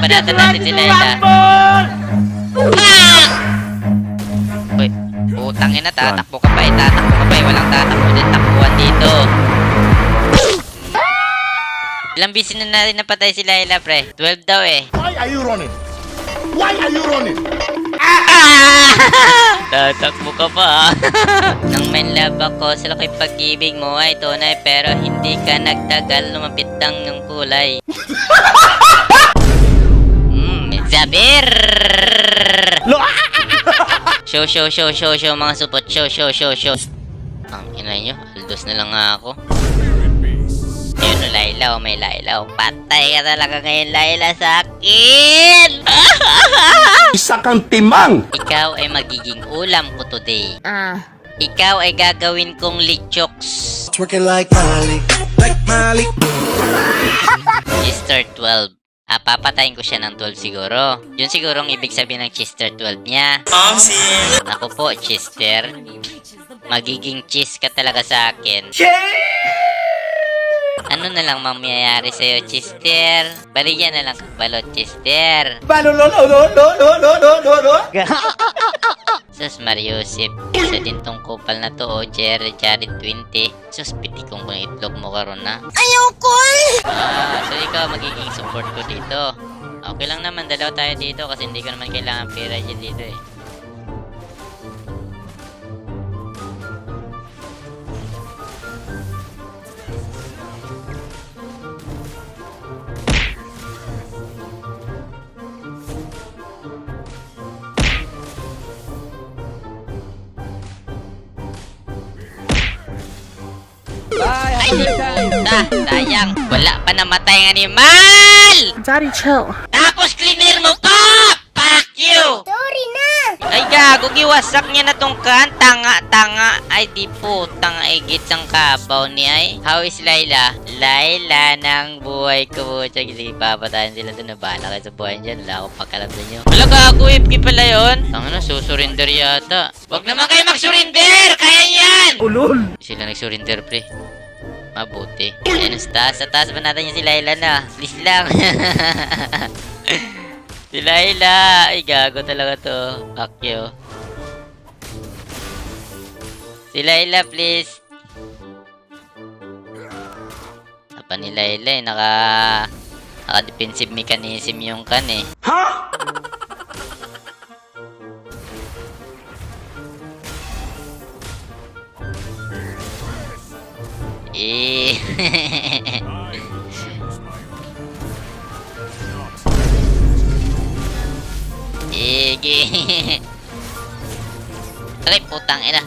banatan natin si Layla. Uy, utang ina, tatakbo ka pa eh, tatakbo ka pa eh, walang tatakbo din takbuhan dito. Ilang busy na natin napatay si Layla, pre? 12 daw eh. Why are you running? Why are you running? Tatakbo ka pa. Nang may love ako sa laki pag-ibig mo ay tunay pero hindi ka nagtagal lumapit lang ng kulay. Zabir! show, show, show, show, show, mga supot. Show, show, show, show. Ang ina nyo, aldos na lang nga ako. Ayun o, Laila, o may Laila. o. Patay ka talaga ngayon, Laila, sa akin! Isa kang timang! Ikaw ay magiging ulam ko today. Ah. Ikaw ay gagawin kong lichoks. Twerking like Miley, like Miley. Chester 12. Ah, papatayin ko siya ng 12 siguro. Yun siguro ang ibig sabihin ng Chester 12 niya. Naku po, Chester. Magiging cheese ka talaga sa akin. Ano na lang mangyayari sa'yo, Chester? Baligyan na lang balot, Chester. Sus, Mariusip. Isa din tong kupal na to, oh. Jerry, Jared 20. Sus, pitikong ko ng itlog mo karon na. Ayoko eh! Ah, so ikaw magiging support ko dito. Okay lang naman, dalaw tayo dito kasi hindi ko naman kailangan pera dyan dito eh. Ay, puta! Sayang! Wala pa namatay ng animal! Daddy, chill. Tapos cleaner mo pa! Fuck you! Sorry na! Ay gago, giwasak niya na tong kan. Tanga, tanga. Ay di po, tanga igit ang kabaw ni ay. How is Laila? Laila ng buhay ko. Tsaka sige, papatayin sila doon na bala kayo sa buhay dyan. Wala akong pakalam sa inyo. Wala gago, FP pala yun. Tanga na, susurinder yata. Wag naman kayo mag-surrender! Kaya yan! Ulol! Sila nag-surrender, pre. Mabuti. Ayun, sa taas. Sa taas ba natin yung si Laila na? Please lang. si Laila. Ay, gago talaga to. Fuck you. Si Laila, please. Apa ni Laila eh. Naka... Naka-defensive mechanism yung kan eh. Ha? Eh. Igi. Aray, putang ina.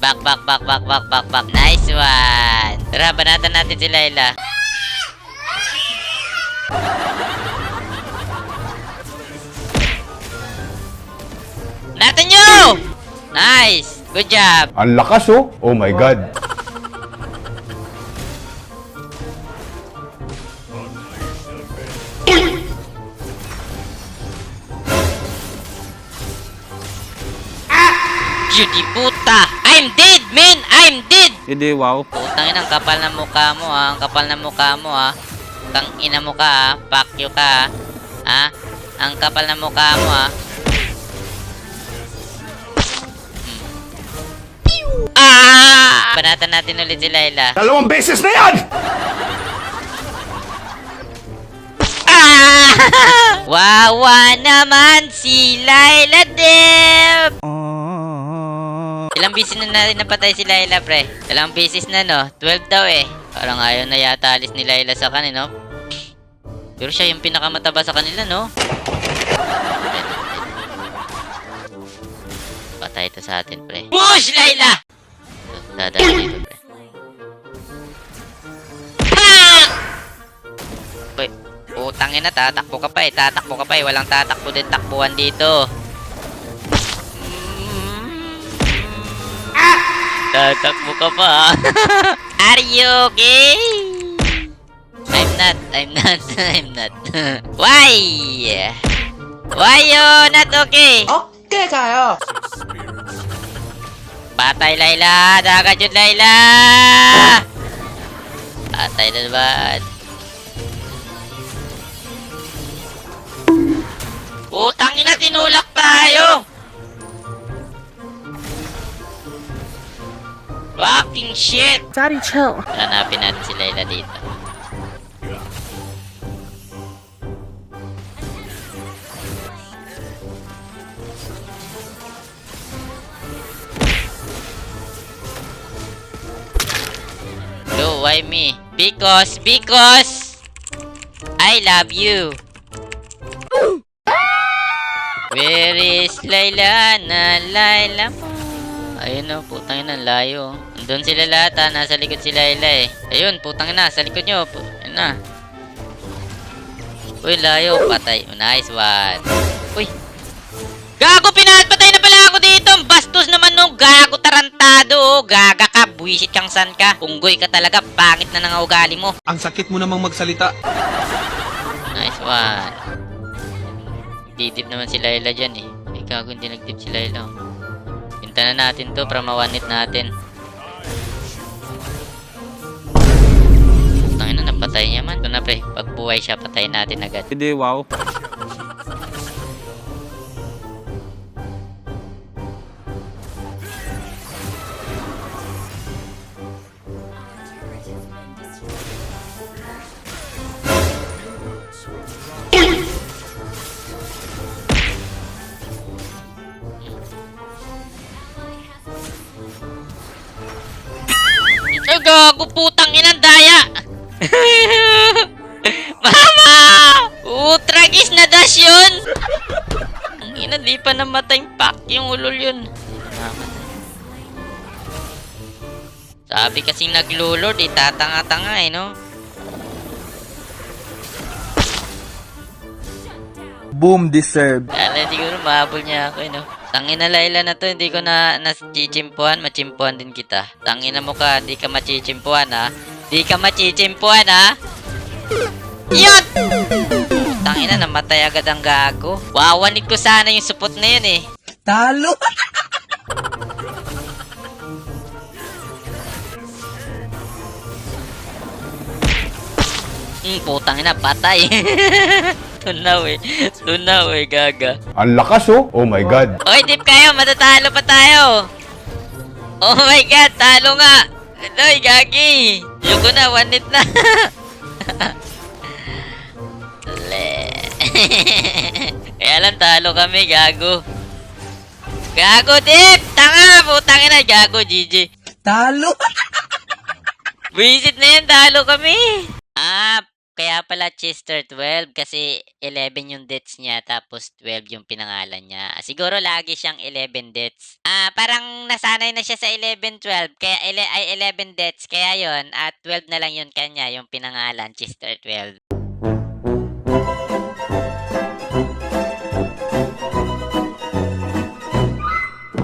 Back, back, back, back, back, back, back. Nice one. Tara, banatan natin si Layla. Banatan nyo! Nice! Good job! Ang lakas oh! Oh my God! Hindi, wow. Putang ina, ang kapal ng mukha mo ha. Ang kapal ng mukha mo ha. Tang ina mo ka ha. Fuck you ka ha. Ha? Ang kapal ng mukha mo ha. Hmm. Ah! Banatan natin ulit si Layla. Dalawang beses na yan! Ah! Wawa naman si Layla Dev! Ilang beses na natin napatay si Layla, pre? Ilang beses na, no? 12 daw eh. Parang ayaw na yata alis ni Layla sa kanino. Pero siya yung pinakamataba sa kanila, no? Patay ito sa atin, pre. Push, Layla! Dadaan dito, pre. Uy, utang ina, tatakbo ka pa eh. Tatakbo ka pa eh. Walang tatakbo din takbuhan dito. takbo ka pa. Are you okay? I'm not, I'm not, I'm not. Why? Why you not okay? Okay kayo. Patay Layla, dagat yun Layla! Patay na naman. Putang ina, tinulak tayo! Fucking shit! Daddy, chill. Hanapin natin si Layla dito. No, why me? Because, because I love you. Where is Layla na Layla mo? Ayun o, putang ina, layo. Doon sila lahat ha, nasa likod si Layla eh. Ayun, putang ina, sa likod nyo. Ayun na. Uy, layo, patay. Nice one. Uy. Gago, pinapatay na pala ako dito. Bastos naman nung gago tarantado. oh. Gaga ka, buwisit kang san ka. Unggoy ka talaga, pangit na nang ugali mo. Ang sakit mo namang magsalita. Nice one. Didip naman si Layla dyan eh. Ay, gago, hindi nagdip si Layla. oh. Pinta na natin to para mawanit natin. Napatay niya man. Ito na pre, pag buhay siya, patayin natin agad. Hindi, wow. Gago, daya! Mama! Utragis na dash yun! Ang ina, di pa namatay yung pack yung ulol yun. Sabi kasing naglulord, eh, tatanga-tanga eh, no? Boom deserved. Kala siguro mahabol niya ako, eh, no? Tangin na Layla na to, hindi ko na nachichimpuan, machimpuan din kita. Tangina mo ka, hindi ka machichimpuan, ha? Hindi ka machichimpuan, ha? Yun! Tangina, namatay agad ang gago. Wawanig ko sana yung supot na yun, eh. Talo! Hmm, putang ina, patay. Tunaw, eh. Tunaw, eh, gaga. Ang lakas oh. Oh my God. Okay, dip kayo. Matatalo pa tayo. Oh my God, talo nga. Aloy, gagi. Yuko na, one hit na. Kaya lang talo kami, gago. Gago, dip! Tanga! Putang ina, gago, GG. Talo! Visit na yan, talo kami. Ah, kaya pala Chester 12 kasi 11 yung deaths niya tapos 12 yung pinangalan niya. Siguro lagi siyang 11 deaths. Ah, parang nasanay na siya sa 11 12 kaya ele- ay 11 deaths kaya yon at 12 na lang yun kanya yung pinangalan Chester 12.